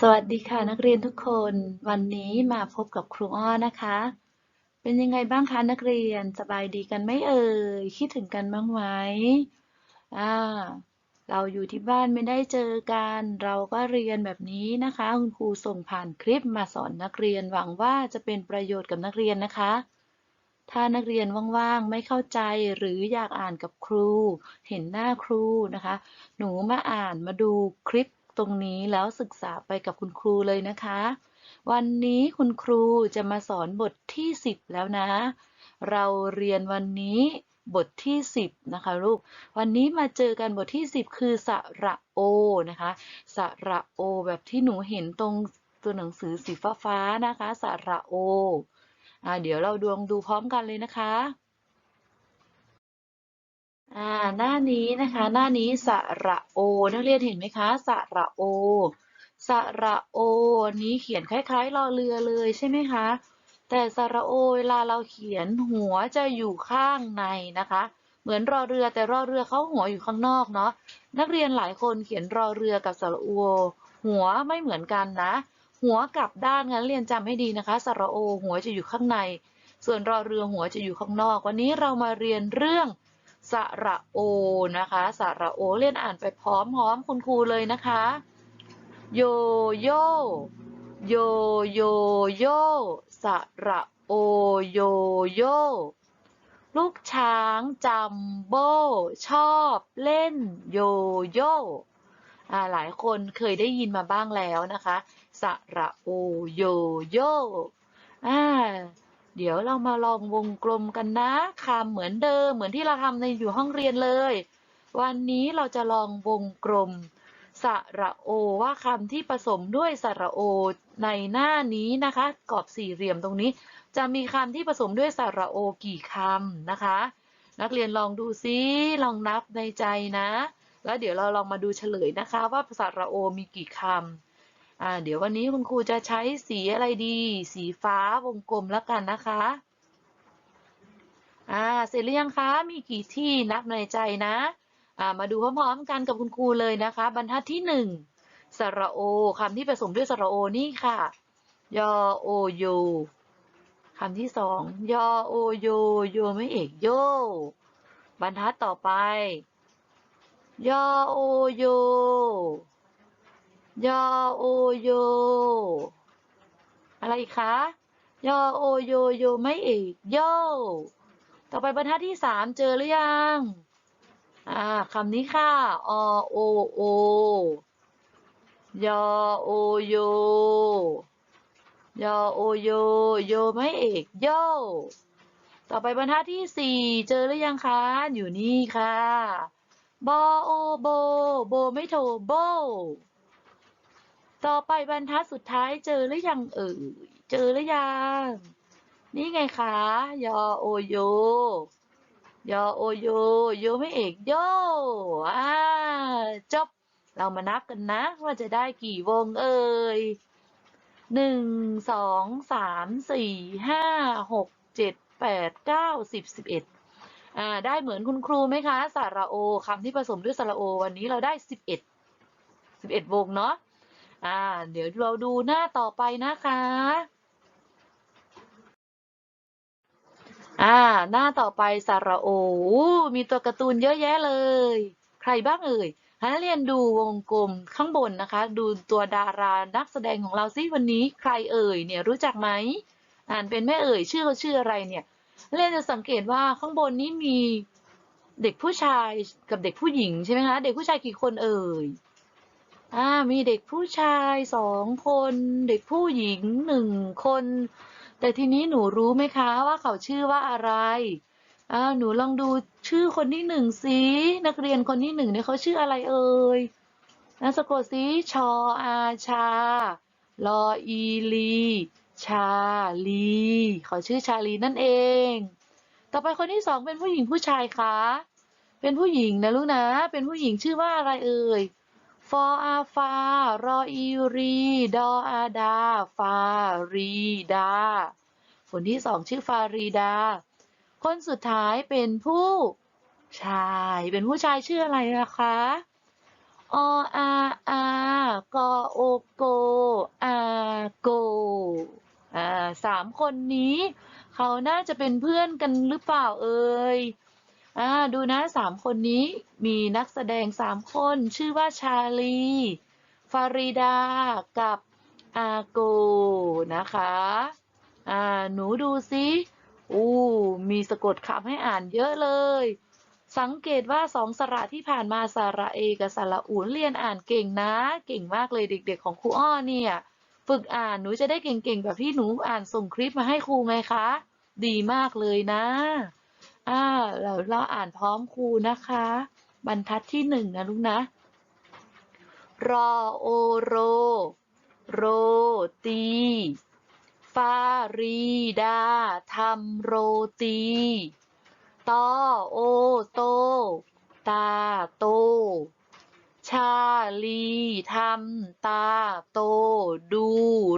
สวัสดีค่ะนักเรียนทุกคนวันนี้มาพบกับครูอ้อนะคะ เป็นยังไงบ้างคะนักเรียนสบายดีกันไหมเอ่ยคิดถึงกันบ้างไหมอ่าเราอยู่ที่บ้านไม่ได้เจอกัน เราก็เรียนแบบนี้นะคะคุณครูส่งผ่านคลิปมาสอนนักเรียนหวังว่าจะเป็นประโยชน์กับนักเรียนนะคะ ถ้านักเรียนว่างๆไม่เข้าใจหรืออยากอ่านกับครู เห็นหน้าครูนะคะ หนูมาอ่านมาดูคลิป ตรงนี้แล้วศึกษาไปกับคุณครูเลยนะคะ วันนี้คุณครูจะมาสอนบทที่ 10 แล้วนะ เราเรียนวันนี้บทที่ 10 นะคะลูก วันนี้มาเจอกันบทที่ 10 คือสระโอนะคะสระโอ แบบที่หนูเห็นตรงตัวหนังสือสีฟ้าๆนะคะสระโออเดี๋ยวเราดวงดูพร้อมกันเลยนะคะ อ่าหน้านี้นะคะ หน้านี้สระโอ นักเรียนเห็นไหมคะสระโอสระโอนี้เขียนคล้ายๆรอเรือเลยใช่ไหมคะ แต่สระโอเวลาเราเขียนหัวจะอยู่ข้างในนะคะ เหมือนรอเรือแต่รอเรือเขาหัวอยู่ข้างนอกเนาะนักเรียนหลายคนเขียนรอเรือกับสระโอหัวไม่เหมือนกันนะ หัวกลับด้านงั้นเรียนจำให้ดีนะคะสระโอหัวจะอยู่ข้างใน ส่วนรอเรือหัวจะอยู่ข้างนอก วันนี้เรามาเรียนเรื่อง สระโอนะคะสระโอเรียนอ่านไปพร้อมๆคุณครูเลยนะคะโยโยโยโยโยสระโอโยโยลูกช้างจัมโบ้ชอบเล่นโยโย่หลายคนเคยได้ยินมาบ้างแล้วนะคะ สระโอโยโย่ เดี๋ยวเรามาลองวงกลมกันนะคำเหมือนเดิม เหมือนที่เราทำในอยู่ห้องเรียนเลย วันนี้เราจะลองวงกลม สระโอว่าคำที่ผสมด้วยสระโอในหน้านี้นะคะ กรอบสี่เหลี่ยมตรงนี้ จะมีคำที่ผสมด้วยสระโอกี่คำนะคะ นักเรียนลองดูซิลองนับในใจนะ แล้วเดี๋ยวเราลองมาดูเฉลยนะคะ ว่าสระโอมีกี่คำ อ่าเดี๋ยววันนี้คุณครูจะใช้สีอะไรดี สีฟ้าวงกลมแล้วกันนะคะอ่าเสร็จหรือยังคะมีกี่ที่นับในใจนะอ่ามาดูพร้อมๆกันกับคุณครูเลยนะคะ บรรทัดที่หนึ่งสระโอคำที่ผสมด้วยสระโอนี่ค่ะ ยอโอโยคำที่สองยอโอโยโยไม่เอกโยบรรทัดต่อไป ยอโอโย ยอโอโย อะไรคะยอโอโยโยไม่เอกโยต่อไปบรรทัดที่สามเจอหรือยัง อ่าคำนี้ค่ะ อโอโอยอโอโย ยอโอโย โยไม่เอกโยต่อไปบรรทัดที่สี่เจอหรือยังคะ อยู่นี่ค่ะ บอโอโบ โบไม่โทโบ ต่อไปบรรทัดสุดท้ายเจอหรือยังเอ่ยเจอหรือยัง นี่ไงคะยอโอโยยอโอโยโยไม่เอกโยอ่าจบเรามานับกันนะ ว่าจะได้กี่วงเอ่ยหนึ่งสองสามสี่ห้าหกเจ็ดแปดเก้าสิบสิบเอ็ดอ่าได้เหมือนคุณครูไหมคะสาระโอคำที่ผสมด้วยสาระโอ วันนี้เราได้สิบเอ็ดสิบเอ็ดวงเนาะ อ่า เดี๋ยวเราดูหน้าต่อไปนะคะ อ่า หน้าต่อไปสระโอ มีตัวการ์ตูนเยอะแยะเลย ใครบ้างเอ่ยให้เรียนดูวงกลมข้างบนนะคะ ดูตัวดารานักแสดงของเราซิวันนี้ใครเอ่ยเนี่ยรู้จักไหม อ่านเป็นแม่เอ่ยชื่อเขาชื่ออะไรเนี่ยเรียนจะสังเกตว่าข้างบนนี้มีเด็กผู้ชายกับเด็กผู้หญิงใช่ไหมคะ เด็กผู้ชายกี่คนเอ่ย อ่ามีเด็กผู้ชายสองคน เด็กผู้หญิงหนึ่งคน แต่ทีนี้หนูรู้ไหมคะว่าเขาชื่อว่าอะไรอ่าหนูลองดูชื่อคนที่หนึ่งสินักเรียนคนที่หนึ่งเนี่ยเขาชื่ออะไรเอ่ยนะสะกดสิชออาชาลออีลี ชาลี เขาชื่อชาลีนั่นเอง ต่อไปคนที่สองเป็นผู้หญิงผู้ชายคะ เป็นผู้หญิงนะลูกนะ เป็นผู้หญิงชื่อว่าอะไรเอ่ย ฟออาฟา รออีรี ดออาดา ฟารีดา คนที่สองชื่อฟารีดา คนสุดท้ายเป็นผู้ชาย เป็นผู้ชายชื่ออะไรล่ะคะ ออาอากโอโก อาโก อ่าสามคนนี้ เขาน่าจะเป็นเพื่อนกันหรือเปล่าเอ่ย อ่าดูนะสามคนนี้มีนักแสดงสามคน ชื่อว่าชาลี ฟาริดา กับอาโกนะคะอ่าหนูดูสิอู้มีสะกดคำให้อ่านเยอะเลย สังเกตว่าสองสระที่ผ่านมาสระเอกับสระอูนเรียนอ่านเก่งนะ เก่งมากเลยเด็ก ๆ ของครูอ้อเนี่ย ฝึกอ่านหนูจะได้เก่งๆแบบที่หนูอ่านส่งคลิปมาให้ครูไงคะ ดีมากเลยนะ อ่าเราเราอ่านพร้อมครูนะคะ บรรทัดที่หนึ่งนะลูกนะ รอโอโร โรตี ฟารีดาทำโรตี ตอโอโต ตาโต ชาลีทำตาโต ดู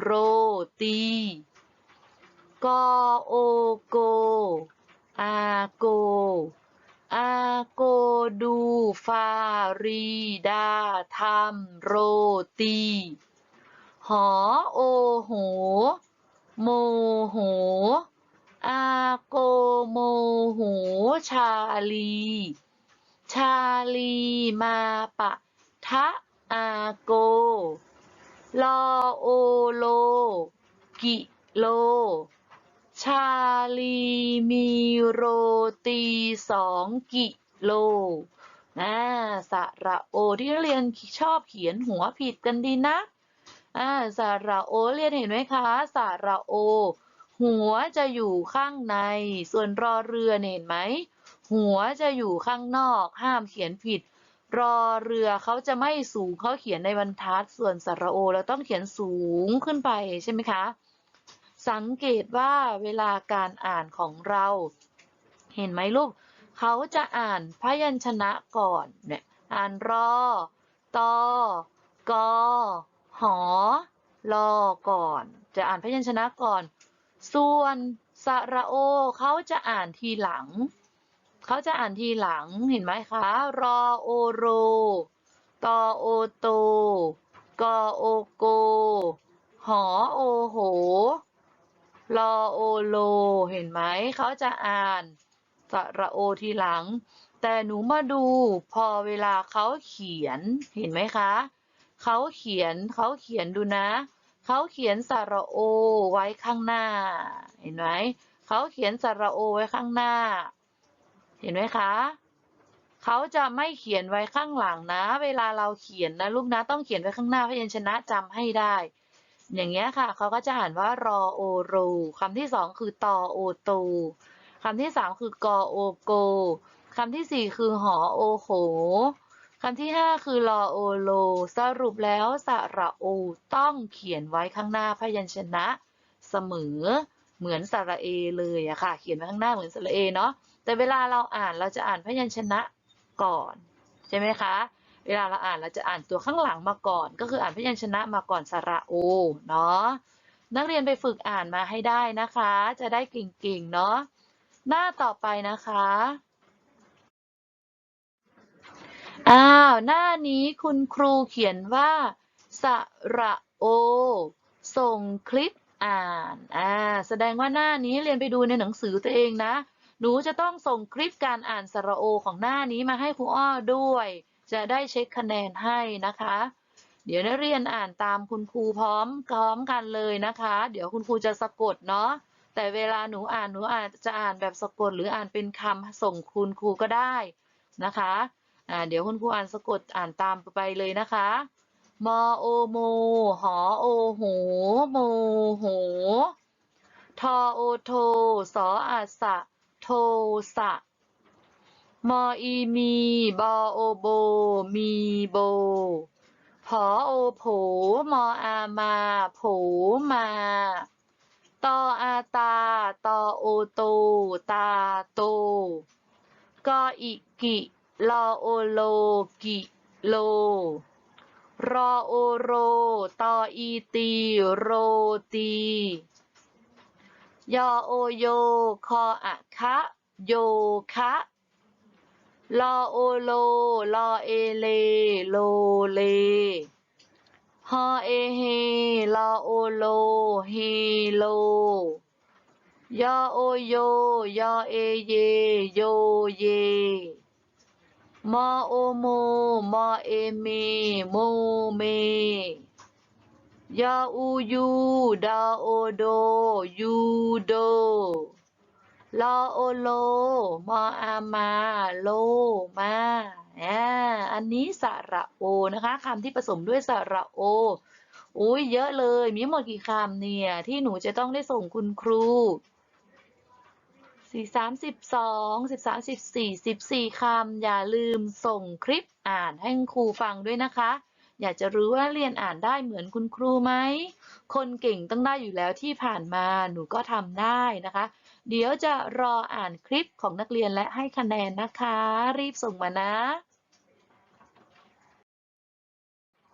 โรตี กอโอโก อาโก อาโกดูฟารีดาทำโรตี หอโอโห โมโห อาโกโมโหชาลี ชาลีมาปะทะอาโก ลอโอโล กิโล ชาลีมีโรตีสองกิโลนะสระโอที่นักเรียนชอบเขียนหัวผิดกันดีนะอ่าสระโอเรียนเห็นไหมคะสระโอ หัวจะอยู่ข้างใน ส่วนรอเรือเนี่ยเห็นไหม หัวจะอยู่ข้างนอกห้ามเขียนผิด รอเรือเขาจะไม่สูงเขาเขียนในบรรทัด ส่วนสระโอเราต้องเขียนสูงขึ้นไปใช่ไหมคะ สังเกตว่าเวลาการอ่านของเรา เห็นไหมลูก เขาจะอ่านพยัญชนะก่อนเนี่ยอ่านรอตอกอหอลอก่อน จะอ่านพยัญชนะก่อน ส่วนสระโอเขาจะอ่านทีหลัง เขาจะอ่านทีหลังเห็นไหมคะ รอโอโร ตอโอโต กอโอโก หอโอโห ลอโอโล เห็นไหม เขาจะอ่านสระโอทีหลัง แต่หนูมาดูพอเวลาเขาเขียน เห็นไหมคะ เขาเขียนเขาเขียนดูนะ เขาเขียนสระโอไว้ข้างหน้า เห็นไหม เขาเขียนสระโอไว้ข้างหน้า เห็นไหมคะ เขาจะไม่เขียนไว้ข้างหลังนะ เวลาเราเขียนนะลูกนะต้องเขียนไว้ข้างหน้าพยัญชนะจำให้ได้ อย่างเงี้ยค่ะเขาก็จะอ่านว่ารอโอโรคำที่สองคือตอโอโตคำที่สามคือกอโอโกคำที่สี่คือหอโอโหคำที่ห้าคือรอโอโล สรุปแล้วสระโอต้องเขียนไว้ข้างหน้าพยัญชนะเสมอเหมือนสระเอเลยอะค่ะ เขียนไว้ข้างหน้าเหมือนสระเอเนาะแต่เวลาเราอ่านเราจะอ่านพยัญชนะก่อน ใช่ไหมคะ เวลาเราอ่านเราจะอ่านตัวข้างหลังมาก่อน ก็คืออ่านพยัญชนะมาก่อนสระโอเนาะนักเรียนไปฝึกอ่านมาให้ได้นะคะ จะได้เก่งๆเนาะหน้าต่อไปนะคะอ้าวหน้านี้คุณครูเขียนว่าสระโอ ส่งคลิปอ่านอ่าแสดงว่าหน้านี้เรียนไปดูในหนังสือตัวเองนะ หนูจะต้องส่งคลิปการอ่านสระโอของหน้านี้มาให้ครูอ้อด้วย จะได้เช็คคะแนนให้นะคะ เดี๋ยวนักเรียนอ่านตามคุณครูพร้อมพร้อมกันเลยนะคะ เดี๋ยวคุณครูจะสะกดเนาะแต่เวลาหนูอ่านหนูอาจจะอ่านแบบสะกดหรืออ่านเป็นคำส่งคุณครูก็ได้นะคะอ่าเดี๋ยวคุณครูอ่านสะกดอ่านตามไปเลยนะคะมอโอโมหอโอโหโมโหทอโอโทสออาสะ โทสะ มออีมี บอโอโบ มีโบ ผอโอโผ มออามา โผมา ตออาตา ตอโอโต ตาโต กออิกิ ลอโอโล กิโล รอโอโร ตออีตี โรตียอโอโย คออะคะ โยคะ ลอโอโล ลอเอเล โลเล ฮอเอเฮ ลอโอโล เฮโล ยอโอโย ยอเอเย โยเย มอโอโม มอเอเม โมเม ยาอูยู ดาโอโด ยูโด ลอโอโล มออามา โลมาอ่าอันนี้สระโอนะคะคำที่ผสมด้วยสระโออุ้ยเยอะเลย มีหมดกี่คำเนี่ย ที่หนูจะต้องได้ส่งคุณครูสี่สามสิบสองสิบสามสิบสี่สิบสี่คำ อย่าลืมส่งคลิปอ่านให้ครูฟังด้วยนะคะ อยากจะรู้ว่าเรียนอ่านได้เหมือนคุณครูไหม คนเก่งต้องได้อยู่แล้วที่ผ่านมาหนูก็ทำได้นะคะ เดี๋ยวจะรออ่านคลิปของนักเรียนและให้คะแนนนะคะ รีบส่งมานะ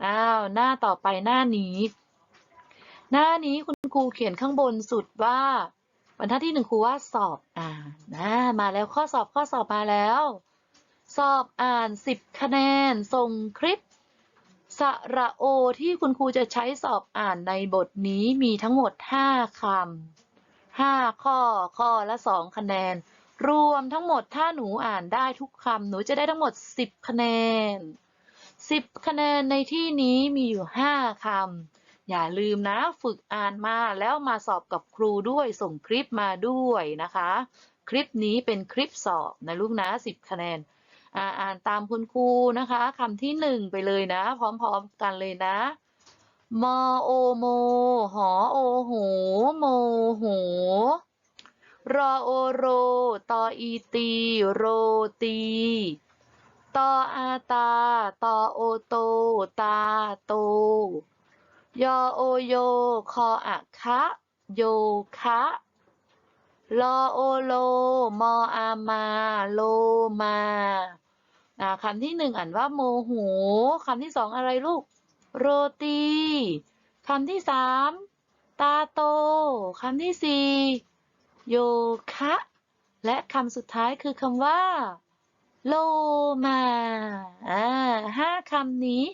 อ้าว หน้าต่อไปหน้านี้ หน้านี้คุณครูเขียนข้างบนสุดว่าบรรทัดที่หนึ่งครูว่าสอบอ่านนะมาแล้วข้อสอบข้อสอบมาแล้ว สอบอ่าน 10 คะแนน ส่งคลิปสระโอที่คุณครูจะใช้สอบอ่านในบทนี้มีทั้งหมด 5คำ 5 ข้อ ข้อละ 2 คะแนน รวมทั้งหมดถ้าหนูอ่านได้ทุกคำหนูจะได้ทั้งหมด 10 คะแนน 10 คะแนนในที่นี้มีอยู่ 5คำอย่าลืมนะฝึกอ่านมาแล้วมาสอบกับครูด้วยส่งคลิปมาด้วยนะคะ คลิปนี้เป็นคลิปสอบนะลูกนะ 10 คะแนนอ่าอ่านตามคุณครูนะคะคำที่หนึ่งไปเลยนะ พร้อมๆกันเลยนะ มอโอโม หอโอโห โมโห รอโอโร ตออีตี โรตี ตออาตา ตอโอโต ตาโต ยอโอโย คออะคะ โยคะ ลอโอโล มออามา โลมาอ่าคำที่หนึ่งอ่านว่าโมโหคำที่สองอะไรลูก โรตีคำที่สามตาโตคำที่สี่โยคะ และคำสุดท้ายคือคำว่า โลมาอ่าห้าคำนี้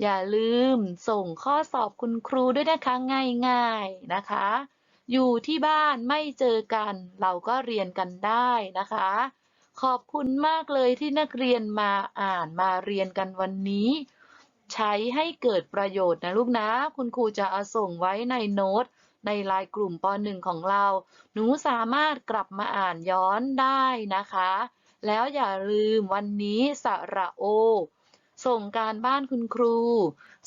อย่าลืมส่งข้อสอบคุณครูด้วยนะคะ ง่ายๆนะคะ อยู่ที่บ้านไม่เจอกัน เราก็เรียนกันได้นะคะ ขอบคุณมากเลยที่นักเรียนมาอ่านมาเรียนกันวันนี้ ใช้ให้เกิดประโยชน์นะลูกนะ คุณครูจะเอาส่งไว้ในโน้ต ในไลน์กลุ่มป .1 ของเรา หนูสามารถกลับมาอ่านย้อนได้นะคะ แล้วอย่าลืมวันนี้สระโอ ส่งการบ้านคุณครู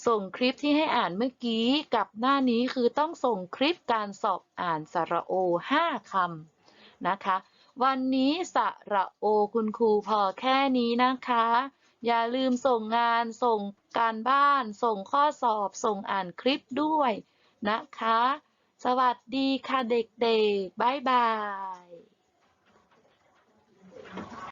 ส่งคลิปที่ให้อ่านเมื่อกี้กับหน้านี้คือต้องส่งคลิปการสอบอ่านสระโอ 5คำนะคะ วันนี้สระโอคุณครูพอแค่นี้นะคะ อย่าลืมส่งงานส่ง การบ้าน ส่งข้อสอบ ส่งอ่านคลิปด้วยนะคะ สวัสดีค่ะเด็กๆ บ๊ายบาย